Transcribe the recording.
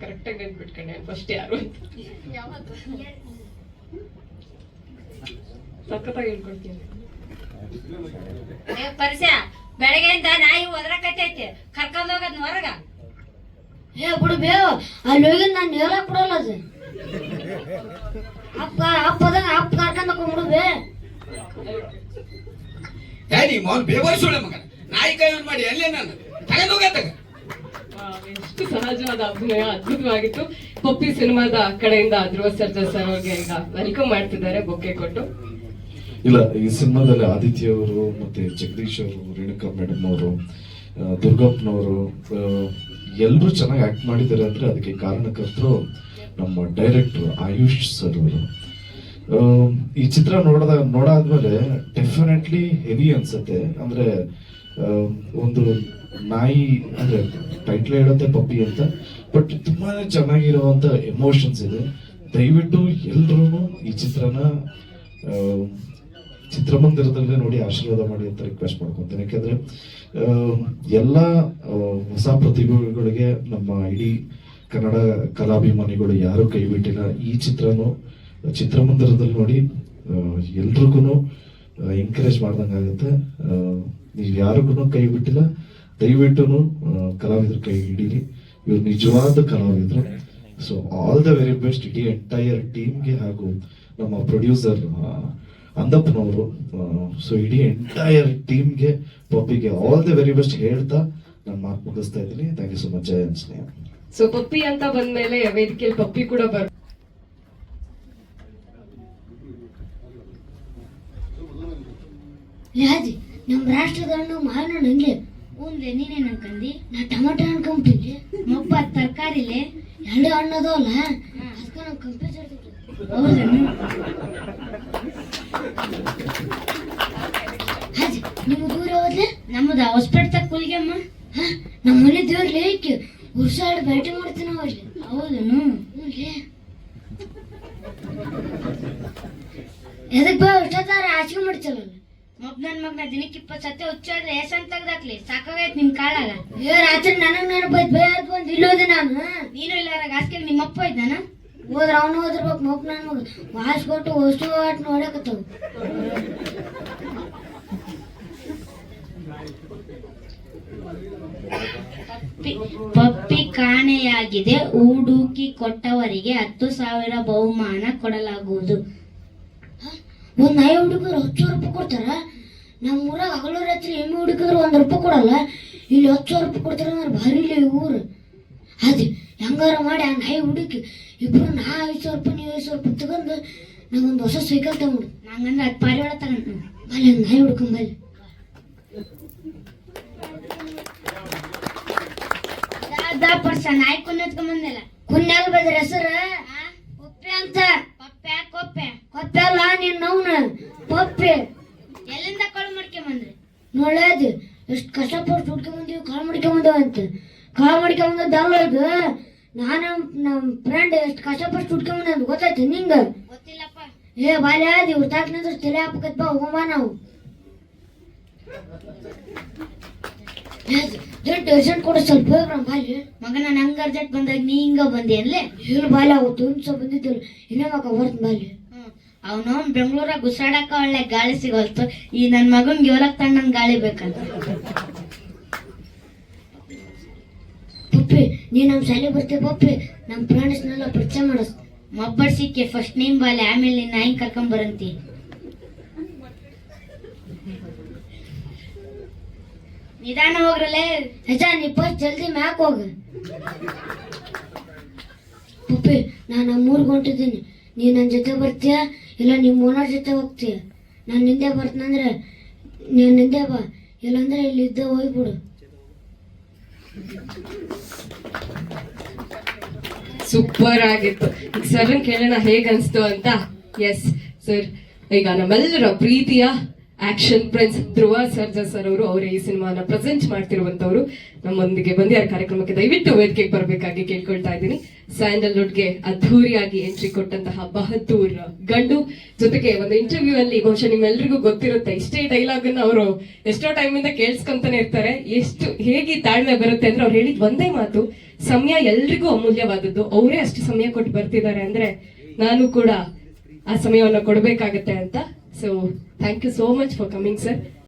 ಕರೆಕ್ಟಾಗಿ ನೆನ್ಪಿಟ್ಕೊಂಡೆ ಫಸ್ಟ್ ಯಾರು ಅಂತ. ಸಖತ್ತಾಗಿ ಹೇಳ್ಕೊಡ್ತೀನಿ ಏ ಪರಿಸ್ಯ ಬೆಳಗ್ಗೆಯಿಂದ ನಾಯಿ ಒದ್ರಕತ್ತೈತಿ ಕರ್ಕೊಂಡ್ ಹೋಗದ್ ಹೊರಗ. ಏ ಬಿಡು ಬೇವು ಅಲ್ಲಿ ಹೋಗಿ ನಾನು ಹೇಳಕ್ ಬಿಡಲ್ಲ ಅದು. ಅಪ್ಪ ಅಪ್ಪದಂಗ ಅಪ್ಪ ಕರ್ಕೊಂಡ್ ಹೋಗ್ಬಿಡು ಬೇ. ಡ್ಯಾಡಿ ಮೌನ್ ಬೇವರ್ ಸುಳ್ಳ ಮಗನ. ನಾಯಿ ಕೈ ಮಾಡಿ ಅಲ್ಲೇ ನಾನು. ಎಷ್ಟು ಸಹಜವಾದ ಅಭಿನಯ ಅದ್ಭುತವಾಗಿತ್ತು. ಪಪ್ಪಿ ಸಿನಿಮಾದ ಕಡೆಯಿಂದ ಧ್ರುವ ಸರ್ಜಾ ಸರ್ ಅವ್ರಿಗೆ ಈಗ ವೆಲ್ಕಮ್ ಮಾಡ್ತಿದ್ದಾರೆ ಬೊಕ್ಕೆ ಕೊಟ್ಟು. ಇಲ್ಲ ಈ ಸಿನಿಮಾದಲ್ಲಿ ಆದಿತ್ಯ ಅವರು ಮತ್ತೆ ಜಗದೀಶ್ ಅವರು ರೇಣುಕಾ ಮೇಡಮ್ ಅವರು ದುರ್ಗಪ್ಪನವರು ಎಲ್ಲರೂ ಚೆನ್ನಾಗಿ ಆಕ್ಟ್ ಮಾಡಿದ್ದಾರೆ ಅಂದ್ರೆ ಅದಕ್ಕೆ ಕಾರಣಕರ್ತರು ನಮ್ಮ ಡೈರೆಕ್ಟರ್ ಆಯುಷ್ ಸರ್ ಅವರು. ಈ ಚಿತ್ರ ನೋಡಿದಾಗ ನೋಡಾದ್ಮೇಲೆ ಡೆಫಿನೆಟ್ಲಿ ಹೆವಿ ಅನ್ಸುತ್ತೆ. ಅಂದ್ರೆ ಒಂದು ನಾಯಿ, ಅಂದ್ರೆ ಟೈಟ್ಲ್ ಹೇಳುತ್ತೆ ಪಪ್ಪಿ ಅಂತ ಬಟ್ ತುಂಬಾನೇ ಚೆನ್ನಾಗಿರುವಂತ ಎಮೋಷನ್ಸ್ ಇದೆ. ದಯವಿಟ್ಟು ಎಲ್ರೂ ಈ ಚಿತ್ರನ ಚಿತ್ರಮಂದಿರದಲ್ಲೇ ನೋಡಿ ಆಶೀರ್ವಾದ ಮಾಡಿ ಅಂತ ರಿಕ್ವೆಸ್ಟ್ ಮಾಡ್ಕೊತೇನೆ ಯಾಕಂದ್ರೆ ಎಲ್ಲ ಹೊಸ ಪ್ರತಿಭೆಗಳಿಗೆ ನಮ್ಮ ಇಡೀ ಕನ್ನಡ ಕಲಾಭಿಮಾನಿಗಳು ಯಾರು ಕೈ ಬಿಟ್ಟಿಲ್ಲ, ಈ ಚಿತ್ರನು, ಚಿತ್ರಮಂದಿರದಲ್ಲಿ ನೋಡಿ ಎಲ್ರಿಗೂ ಎಂಕರೇಜ್ ಮಾಡ್ದಂಗಾಗುತ್ತೆ. ನೀವು ಯಾರಿಗೂ ಕೈ ಬಿಟ್ಟಿಲ್ಲ. ದಯವಿಟ್ಟು ಕಲಾವಿದ್ರ ಕೈ ಹಿಡೀರಿ. ಇವ್ರು ನಿಜವಾದ ಕಲಾವಿದರು. So all the very best ಇಡೀ ಎಂಟೈರ್ ಟೀಮ್ಗೆ ಹಾಗೂ ನಮ್ಮ ಪ್ರೊಡ್ಯೂಸರ್ ಅಂದಪ್ಪನವರು. ಸೊ ಇಡೀ ಎಂಟೈರ್ ಟೀಮ್ಗೆ ಪಪ್ಪಿಗೆ ಆಲ್ ದ ವೆರಿ ಬೆಸ್ಟ್ ಹೇಳ್ತಾ ನಾನು ಮಾತು ಮುಗಿಸ್ತಾ ಇದ್ದೀನಿ. Thank you so much Jaya Sneha. So Puppy ಅಂತ ಬಂದ್ಮೇಲೆ ವೇದಿಕೆಯಲ್ಲಿ ಪಪ್ಪಿ ಕೂಡ ಬರ್ ಯಾಜಿ ನಮ್ಮ ರಾಷ್ಟ್ರದ ಹಣ್ಣು ಮಾವಿನ ಹಣ್ಣು ಹಂಗೆ ಉಂದ್ರೆ ನೀನೇನ್ ಅನ್ಕಂದಿ ನಾ ಟಮಾಟ ಅನ್ಕೊಂಬಿಟ್ಟಿದ್ದೆ ತರಕಾರಿ ಇಲ್ಲೇ ಎರಡು ಹಣ್ಣು ಅಲ್ಲ ಅದಕ್ಕೆ ನಾವು ಕಂಪೇರ್ ಹೌದನು ಹಾಜಿ ನಿಮ್ಮ ದೂರ ಹೋದ್ಲೆ ನಮ್ಮದ ಹೊಸಪೇಟೆ ತಕ್ಕ ಕುಲ್ಗೆಮ್ಮ. ನಮ್ಮ ಮನೆ ದೇವ್ರ ಲೇಕ್ ಉರ್ಸಾಡು ಭೇಟಿ ಮಾಡ್ತೀವಿ ನಾವು ಅಲ್ಲಿ. ಹೌದೇನು ಹ್ಞೂ ಎದಕ್ಕೆ ಬಾ ಇಷ್ಟೊತ್ತಾರ ಆಚೆ ಮಾಡ್ತಿರಲ್ಲ ಮೊಬ್ ನನ್ ಮಗ್ನ ದಿನಕ್ಕೆ ಇಪ್ಪತ್ತು ಸತಿ ಹುಚ್ಚಾದ್ರೆ ಎಸನ್ ತೆಗ್ದಾಕ್ಲಿ. ಸಾಕಾಗೈತ್ ನಿಮ್ ಕಾಲಾಗ. ಏ ರಾತ್ರಿ ನನಗ್ ನೆನಪಾಯ್ತು. ಬೈ ಅದ್ ಬಂದು ಇಲ್ಲೋದೆ ನಾನು. ನೀನು ಇಲ್ಲಾರ ಹಾಸ್ಕೆ ನಿಮ್ಮ ಅಪ್ಪ ಇದ್ದಾನ? ಹೋದ್ರ ಅವನು ಹೋದಿರ್ಬೇಕು ಮಕ್ ನನ್ ಮಗ ವಾಶ್ ಕೊಟ್ಟು ಅಷ್ಟು ಆಟ ನೋಡಕತ್ತವು ಪಪ್ಪಿ- ಪಪ್ಪಿ ಕಾಣೆಯಾಗಿದೆ. ಹೂಡುಕಿ ಕೊಟ್ಟವರಿಗೆ ಹತ್ತು ಸಾವಿರ ಬಹುಮಾನ ಕೊಡಲಾಗುವುದು. ಒಂದ್ ನಾಯಿ ಹುಡುಗರು ಹತ್ತು ಸಾವಿರ ರೂಪಾಯಿ ಕೊಡ್ತಾರ? ನಮ್ಮ ಊರಾಗ ಹಗಲು ರಾತ್ರಿ ಎಮ್ಮೆ ಹುಡುಕಿದ್ರು ಒಂದು ರೂಪಾಯಿ ಕೊಡಲ್ಲ. ಇಲ್ಲಿ ಹತ್ತು ಸಾವಿರ ರೂಪಾಯಿ ಕೊಡ್ತಾರೆ ಅಂದ್ರೆ ಭಾರಿ ಇಲ್ಲ ಊರು ಅದು ಹೆಂಗಾರ ಮಾಡಿ ಆ ನಾಯಿ ಹುಡುಕಿ ಇಬ್ರು ನಾ ಐದು ಸಾವಿರ ರೂಪಾಯಿ ನೀವು ಐದು ಸಾವಿರ ರೂಪಾಯಿ ತಗೊಂಡು ನಂಗೊಂದು ಹೊಸ ಸೈಕಲ್ ತಗೊಂಡು. ನಂಗಂದ್ರೆ ಅದು ಪಾರಿವಾಳ ತಗೊಂಡು ಅಲ್ಲಿ ಹಂಗೆ ನಾಯಿ ಹುಡ್ಕೊಂಬಲ್ಲಿ ಪರ್ಸ ನಾಯಿ ಕೊಂದೆತ್ಕೊಂಡ್ ಬಂದಿಲ್ಲ. ಕುನ್ಯಾಲ್ ಬದ್ರ ಹೆಸರು? ಕೊಪ್ಪೆ ಪಪ್ಪೆ ಅಲ್ಲ ನೀನ್ ನವ್ನ ಪಪ್ಪೆ. ಎಲ್ಲಿಂದ ಕಳು ಮಾಡ್ಕೊಂಡ್ ಬಂದ್ರಿ ನೋಡ್ಲಾದು ಎಷ್ಟು ಕಷ್ಟಪಟ್ಟು ಹುಡ್ಕೊಂಬಂದೀವಿ ಕಾಳು ಮಾಡ್ಕೊಂಬಂದವ ಅಂತ. ಕಾಳು ಮಾಡ್ಕೊಂಬಂದದ್ದು ಅಲ್ಲ ಇದು ನಾನು ನಮ್ಮ ಫ್ರೆಂಡ್ ಎಷ್ಟು ಕಷ್ಟಪಟ್ಟು ಹುಡ್ಕೊಂಬಂದ ಅಂತ ಗೊತ್ತಾಯ್ತು ನಿಂಗ? ಗೊತ್ತಿಲ್ಲಪ್ಪ. ಏ ಬಾಲ್ಯ ಅದು ಇವ್ರ ತಾಕ ನಿಂದ್ರೆ ತಲೆ ಹಾಪಕತ್ ಬಾ ಹೋಗಮ್ಮ ನಾವು. ಜಟ್ ಅರ್ಜೆಂಟ್ ಕೊಡು ಸ್ವಲ್ಪ ಹೋಗ್ರಮ್ಮ ಬಾಲ್ಯ. ಮಗನ ನಂಗೆ ಅರ್ಜೆಂಟ್ ಬಂದಾಗ ನೀ ಹಿಂಗ ಬಂದೆ ಅಲ್ಲೇ ಏನು ಬಾಲ್ಯ ಅವತ್ತು ಒಂದು ಬಂದಿದ್ದಿಲ್ಲ. ಇನ್ನೇ ಮಗ ಬರ್ತೀನಿ ಬಾಲ್ಯ. ಅವನು ಬೆಂಗಳೂರಾಗ ಗುಸಾಡಕ್ಕ ಒಳ್ಳೆ ಗಾಳಿ ಸಿಗೋಲ್ತು. ಈ ನನ್ನ ಮಗನ್ ಗೆವಲಕ್ ನನ್ ಗಾಳಿ ಬೇಕಂತ. ಪಪ್ಪಿ, ನೀ ನಮ್ಮ ಶಾಲೆ ಬರ್ತೀವಿ ಪಪ್ಪಿ? ನಮ್ಮ ಪ್ರಾಣಿಸ್ನೆಲ್ಲ ಪರಿಚಯ ಮಾಡಿಸ್ ಮಬ್ಬರ್ ಸಿಕ್ಕಿ ಫಸ್ಟ್ ನೇಮ್ ಬಾಲೆ, ಆಮೇಲೆ ನಿನ್ನ ನಾಯಿ ಕರ್ಕೊಂಡ್ ಬರಂತಿ. ನಿಧಾನ ಹೋಗ್ರಲ್ಲೇ ಹಜಾ ನೀ ಫಸ್ಟ್ ಜಲ್ದಿ ಮ್ಯಾಕ್ ಹೋಗ. ಪಪ್ಪಿ, ನಾನು ಮೂರ್ ಹೊಂಟಿದ್ದೀನಿ ನೀ ನನ್ನ ಜೊತೆ ಬರ್ತೀಯ? ಇಲ್ಲ ನಿಮ್ಮ ಓನರ್ ಜೊತೆ ಹೋಗ್ತೀಯ. ನಾನು ನಿಂದೆ ಬರ್ತೀನಂದ್ರೆ ನೀನು ನಿಂದೆ ಬಾ. ಇಲ್ಲಾಂದ್ರೆ ಇಲ್ಲಿ ಇದ್ದ ಹೋಗ್ಬಿಡು. ಸೂಪರ್ ಆಗಿತ್ತು. ಈಗ ಸರ್ ಕೇಳೋಣ ಹೇಗನ್ಸ್ತು ಅಂತ? ಎಸ್ ಸರ್ ಈಗ ನಮ್ಮೆಲ್ಲರ ಪ್ರೀತಿಯ action prince Dhruva Sarja sir ಅವರು ಅವರೇ ಈ ಸಿನಿಮಾನ ಪ್ರೆಸೆಂಟ್ ಮಾಡ್ತಿರುವಂತವರು. ನಮ್ಮೊಂದಿಗೆ ಬಂದಿದ್ದಾರೆ ಕಾರ್ಯಕ್ರಮಕ್ಕೆ ದಯವಿಟ್ಟು ವೇದಿಕೆಗೆ ಬರಬೇಕಾಗಿ ಕೇಳ್ಕೊಳ್ತಾ ಇದ್ದೀನಿ. ಸ್ಯಾಂಡಲ್ವುಡ್ಗೆ ಅದ್ಧೂರಿಯಾಗಿ ಎಂಟ್ರಿ ಕೊಟ್ಟಂತಹ ಬಹದ್ದೂರ್ ಗಂಡು. ಜೊತೆಗೆ ಒಂದು ಇಂಟರ್ವ್ಯೂ ಅಲ್ಲಿ ಬಹುಶಃ ನಿಮ್ಮೆಲ್ಲರಿಗೂ ಗೊತ್ತಿರುತ್ತೆ, ಇಷ್ಟೇ ಡೈಲಾಗ್ ಅನ್ನ ಅವರು ಎಷ್ಟೋ ಟೈಮ್ ಇಂದ ಕೇಳಿಸ್ಕೊಂತಾನೆ ಇರ್ತಾರೆ. ಎಷ್ಟು, ಹೇಗೆ ತಾಳ್ಮೆ ಬರುತ್ತೆ ಅಂದ್ರೆ ಅವ್ರು ಹೇಳಿದ್ ಒಂದೇ ಮಾತು, ಸಮಯ ಎಲ್ರಿಗೂ ಅಮೂಲ್ಯವಾದದ್ದು. ಅವರೇ ಅಷ್ಟು ಸಮಯ ಕೊಟ್ಟು ಬರ್ತಿದ್ದಾರೆ ಅಂದ್ರೆ ನಾನು ಕೂಡ ಆ ಸಮಯವನ್ನು ಕೊಡಬೇಕಾಗತ್ತೆ ಅಂತ So thank you so much for coming, sir.